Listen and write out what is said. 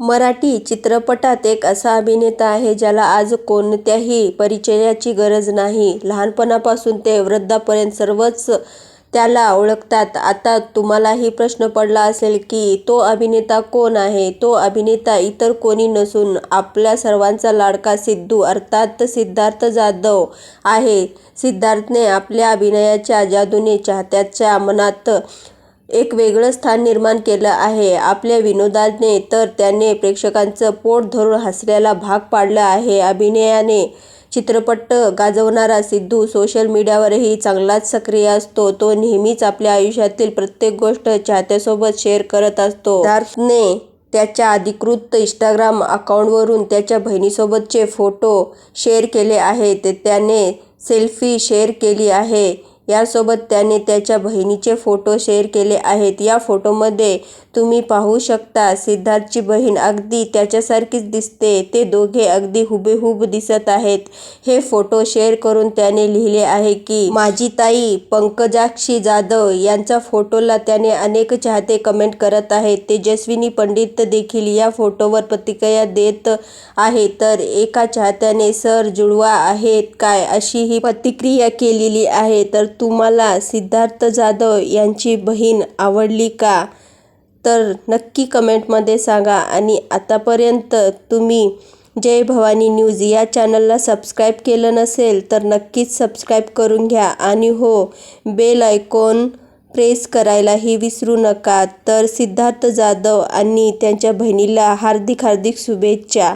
मराठी चित्रपटात एक असा अभिनेता आहे ज्याला आज कोणत्याही परिचयाची गरज नाही. लहानपणापासून ते वृद्धापर्यंत सर्वच त्याला ओळखतात. आता तुम्हालाही प्रश्न पडला असेल की तो अभिनेता कोण आहे? तो अभिनेता इतर कोणी नसून आपल्या सर्वांचा लाडका सिद्धू अर्थात सिद्धार्थ जाधव आहे. सिद्धार्थने आपल्या अभिनयाच्या जादूने चाहत्यांच्या मनात एक वेगळं स्थान निर्माण केलं आहे. आपल्या विनोदाने तर त्याने प्रेक्षकांचं पोट धरून हसण्याला भाग पाडलं आहे. अभिनयाने चित्रपट गाजवणारा सिद्धू सोशल मीडियावरही चांगलाच सक्रिय असतो. तो नेहमीच आपल्या आयुष्यातील प्रत्येक गोष्ट चाहत्यासोबत शेअर करत असतो. सिद्धार्थने त्याच्या अधिकृत इंस्टाग्राम अकाउंटवरून त्याच्या बहिणीसोबतचे फोटो शेअर केले आहेत. त्याने सेल्फी शेअर केली आहे. यासोबत त्याने त्याच्या बहिणीचे फोटो शेअर केले आहेत. या फोटोमध्ये तुम्ही पाहू शकता सिद्धार्थची बहीण अगदी त्याच्यासारखीच दिसते. ते दोघे अगदी हुबेहूब दिसत आहेत. हे फोटो शेअर करून त्याने लिहिले आहे की, माझी ताई पंकजाक्षी जाधव यांच्या फोटोला त्याने अनेक चाहते कमेंट करत आहेत. तेजस्विनी पंडित देखील या फोटोवर प्रतिक्रिया देत आहे. तर एका चाहत्याने सर जुळवा आहेत काय अशी ही प्रतिक्रिया केलेली आहे. तर तुम्हाला सिद्धार्थ जाधव यांची बहीण आवडली का? तर नक्की कमेंटमध्ये सांगा आणि आतापर्यंत तुम्ही जय भवानी न्यूज या चॅनलला सबस्क्राईब केलं नसेल तर नक्कीच सबस्क्राईब करून घ्या आणि हो बेल आयकॉन प्रेस करायलाही विसरू नका. तर सिद्धार्थ जाधव आणि त्यांच्या बहिणीला हार्दिक हार्दिक शुभेच्छा.